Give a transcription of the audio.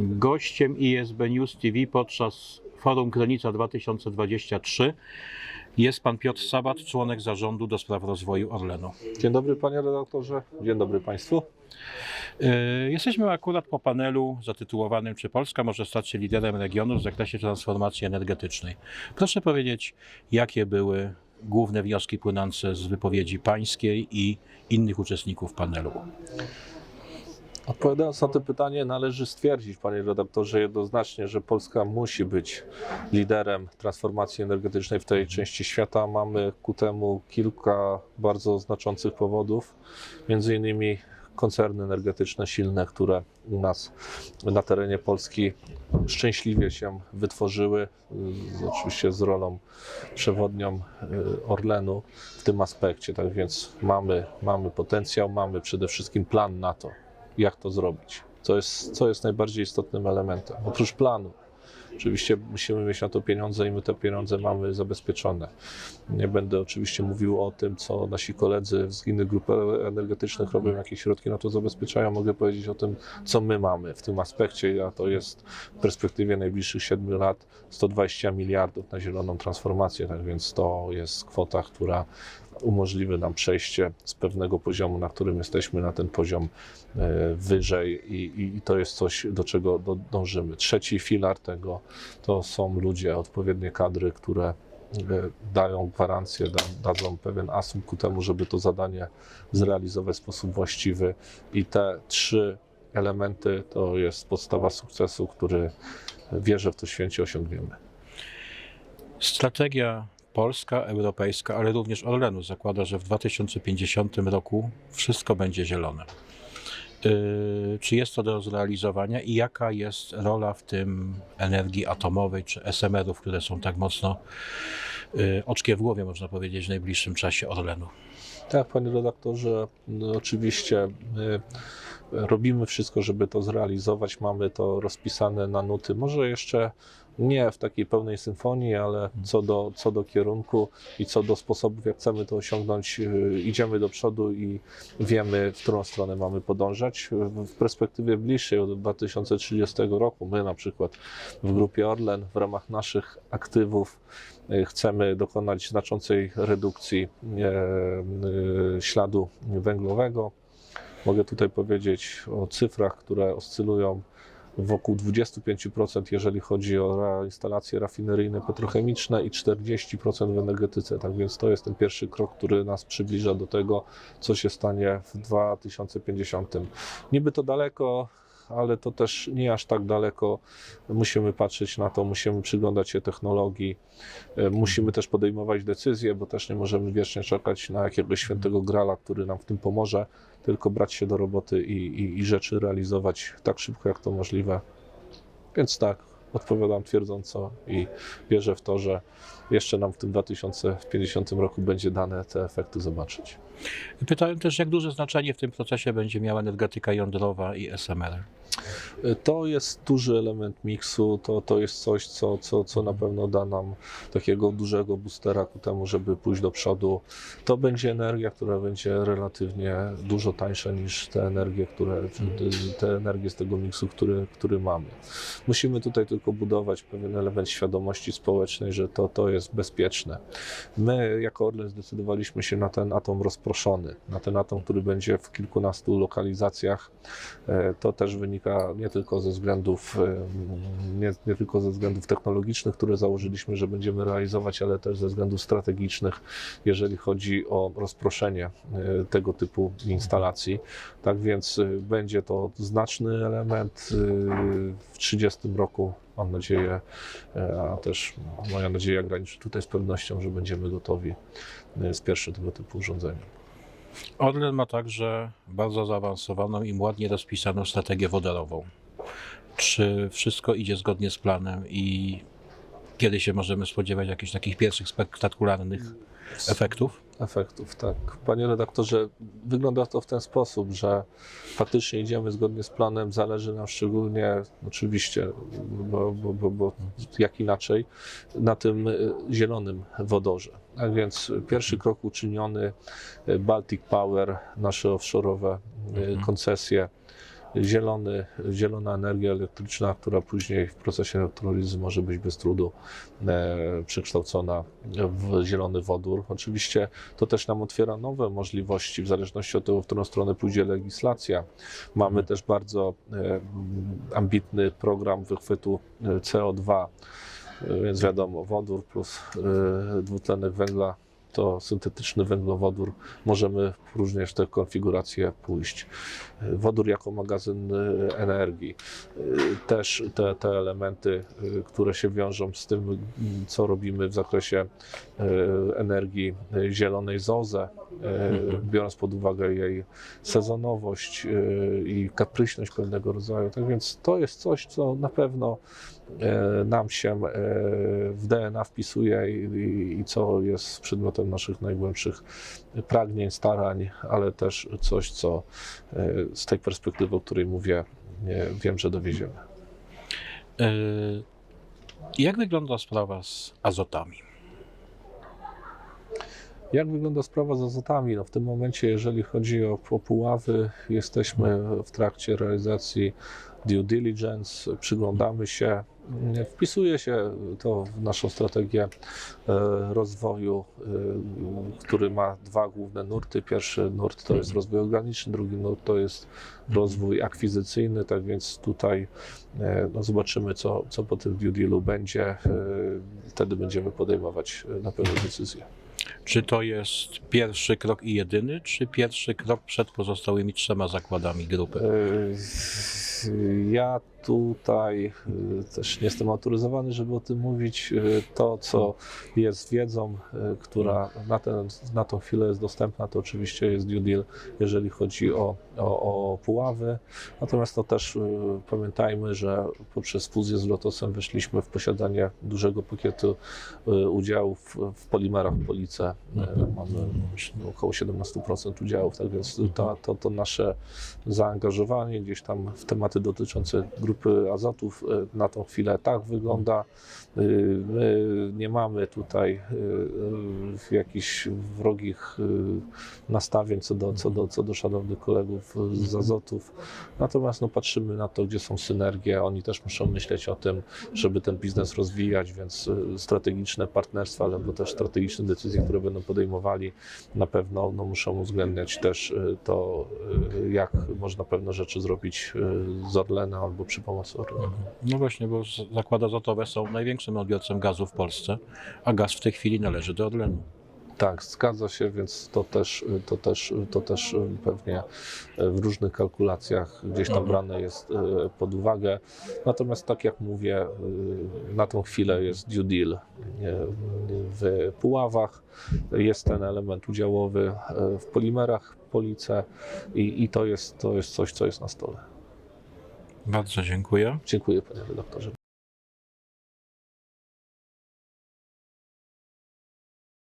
Gościem ISB News TV podczas Forum Granica 2023 jest pan Piotr Sabat, członek zarządu do spraw rozwoju Orlenu. Dzień dobry panie redaktorze, dzień dobry państwu. Yy, Jesteśmy akurat po panelu zatytułowanym Czy Polska może stać się liderem regionu w zakresie transformacji energetycznej? Proszę powiedzieć, jakie były główne wnioski płynące z wypowiedzi pańskiej i innych uczestników panelu? Odpowiadając na to pytanie, należy stwierdzić, panie redaktorze, jednoznacznie, że Polska musi być liderem transformacji energetycznej w tej części świata. Mamy ku temu kilka bardzo znaczących powodów, między innymi koncerny energetyczne silne, które u nas na terenie Polski szczęśliwie się wytworzyły, y, oczywiście z rolą przewodnią y, Orlenu w tym aspekcie. Tak więc mamy, mamy potencjał, mamy przede wszystkim plan na to, jak to zrobić. Co jest, co jest najbardziej istotnym elementem? Oprócz planu. Oczywiście musimy mieć na to pieniądze i my te pieniądze mamy zabezpieczone. Nie będę oczywiście mówił o tym, co nasi koledzy z innych grup energetycznych robią, jakie środki na to zabezpieczają. Mogę powiedzieć o tym, co my mamy w tym aspekcie, a to jest w perspektywie najbliższych 7 lat 120 miliardów na zieloną transformację. Tak więc to jest kwota, która umożliwi nam przejście z pewnego poziomu, na którym jesteśmy, na ten poziom e, wyżej i, i, to jest coś, do czego do, dążymy. Trzeci filar tego to są ludzie, odpowiednie kadry, które e, dają gwarancję, da, dadzą pewien asum ku temu, żeby to zadanie zrealizować w sposób właściwy i te trzy elementy to jest podstawa sukcesu, który wierzę w to święcie osiągniemy. Strategia polska, europejska, ale również Orlenu zakłada, że w 2050 roku wszystko będzie zielone. Yy, Czy jest to do zrealizowania i jaka jest rola w tym energii atomowej czy SMR-ów, które są tak mocno yy, oczkiem w głowie, można powiedzieć, w najbliższym czasie Orlenu? Tak, panie redaktorze, no, oczywiście my robimy wszystko, żeby to zrealizować. Mamy to rozpisane na nuty. Może jeszcze nie w takiej pełnej symfonii, ale co do, co do kierunku i co do sposobów, jak chcemy to osiągnąć, yy, idziemy do przodu i wiemy, w którą stronę mamy podążać. W perspektywie bliższej, od 2030 roku, my na przykład w grupie Orlen w ramach naszych aktywów yy, chcemy dokonać znaczącej redukcji yy, śladu węglowego. Mogę tutaj powiedzieć o cyfrach, które oscylują wokół 25%, jeżeli chodzi o instalacje rafineryjne, petrochemiczne i 40% w energetyce. Tak więc to jest ten pierwszy krok, który nas przybliża do tego, co się stanie w 2050. Niby to daleko, ale to też nie aż tak daleko. Musimy patrzeć na to, musimy przyglądać się technologii, e, musimy też podejmować decyzje, bo też nie możemy wiecznie czekać na jakiegoś świętego grala, który nam w tym pomoże, tylko brać się do roboty i, i, i rzeczy realizować tak szybko, jak to możliwe. Więc tak, odpowiadam twierdząco i wierzę w to, że jeszcze nam w tym 2050 roku będzie dane te efekty zobaczyć. Pytałem też, jak duże znaczenie w tym procesie będzie miała energetyka jądrowa i SMR. To jest duży element miksu, to, to jest coś, co, co, co na pewno da nam takiego dużego boostera ku temu, żeby pójść do przodu. To będzie energia, która będzie relatywnie dużo tańsza niż te energie, które, te energie z tego miksu, który, który mamy. Musimy tutaj tylko budować pewien element świadomości społecznej, że to, to jest bezpieczne. My jako Orlen zdecydowaliśmy się na ten atom rozproszony, na ten atom, który będzie w kilkunastu lokalizacjach. E, To też wynika nie tylko ze względów, nie, nie tylko ze względów technologicznych, które założyliśmy, że będziemy realizować, ale też ze względów strategicznych, jeżeli chodzi o rozproszenie e, tego typu instalacji. Tak więc e, będzie to znaczny element e, w 30 roku. Mam nadzieję, a też moja nadzieja graniczy tutaj z pewnością, że będziemy gotowi z pierwszym tego typu urządzenia. Orlen ma także bardzo zaawansowaną i ładnie rozpisaną strategię wodorową. Czy wszystko idzie zgodnie z planem i kiedy się możemy spodziewać jakichś takich pierwszych spektakularnych efektów? efektów, tak. Panie redaktorze, wygląda to w ten sposób, że faktycznie idziemy zgodnie z planem, zależy nam szczególnie, oczywiście, bo, bo, bo, bo jak inaczej, na tym zielonym wodorze. Tak więc pierwszy krok uczyniony, y, Baltic Power, nasze offshore'owe y, Mhm. koncesje, zielony, zielona energia elektryczna, która później w procesie elektrolizy może być bez trudu e, przekształcona w zielony wodór. Oczywiście to też nam otwiera nowe możliwości w zależności od tego, w którą stronę pójdzie legislacja. Mamy też bardzo e, ambitny program wychwytu e, CO2, e, więc wiadomo, wodór plus e, dwutlenek węgla to syntetyczny węglowodór. Możemy w różne te konfiguracje pójść. Wodór jako magazyn e, energii. E, Też te, te elementy, e, które się wiążą z tym, co robimy w zakresie energii zielonej z OZE, e, biorąc pod uwagę jej sezonowość i kapryśność pewnego rodzaju. Tak więc to jest coś, co na pewno nam się w DNA wpisuje i co jest przedmiotem naszych najgłębszych pragnień, starań, ale też coś, co e, z tej perspektywy, o której mówię, nie, wiem, że dowieziemy. E, Jak wygląda sprawa z azotami? Jak wygląda sprawa z azotami? No w tym momencie, jeżeli chodzi o, o puławy, jesteśmy w trakcie realizacji due diligence, przyglądamy się. Wpisuje się to w naszą strategię e, rozwoju, e, który ma dwa główne nurty. Pierwszy nurt to jest rozwój organiczny, drugi nurt to jest rozwój akwizycyjny, tak więc tutaj e, no zobaczymy, co, co po tym due dealu będzie. Wtedy będziemy podejmować na pewno decyzje. Czy to jest pierwszy krok i jedyny, czy pierwszy krok przed pozostałymi trzema zakładami grupy? E, Ja tutaj e, też nie jestem autoryzowany, żeby o tym mówić. E, To, co jest wiedzą, e, która na, ten, na tą chwilę jest dostępna, to oczywiście jest due deal, jeżeli chodzi o, o, o puławy. Natomiast to też pamiętajmy, że poprzez fuzję z Lotosem weszliśmy w posiadanie dużego pakietu udziałów w polimerach Police. Mamy myślę, około 17% udziałów, tak więc to, to, to nasze zaangażowanie gdzieś tam w tematy dotyczące grupy azotów e, na tą chwilę tak wygląda. E, My nie mamy tutaj e, jakichś wrogich nastawień co do, co do, co do szanownych kolegów z azotów. Natomiast no, patrzymy na to, gdzie są synergie. Oni też muszą myśleć o tym, żeby ten biznes rozwijać, więc strategiczne partnerstwa, albo też strategiczne decyzje, które będą podejmowali, na pewno no, muszą uwzględniać też to, jak można pewne rzeczy zrobić z Orlena albo przy pomocy Orlena. No właśnie, bo zakłady azotowe są największym odbiorcą gazu w Polsce, a gaz w tej chwili należy do Orlenu. Tak, zgadza się, więc to też, to też, to też pewnie w różnych kalkulacjach gdzieś tam brane jest e, pod uwagę. Natomiast tak jak mówię, e, na tą chwilę jest due deal e, w Puławach, jest ten element udziałowy e, w polimerach Police i, i to, jest, to jest coś, co jest na stole. Bardzo dziękuję. Dziękuję panie redaktorze.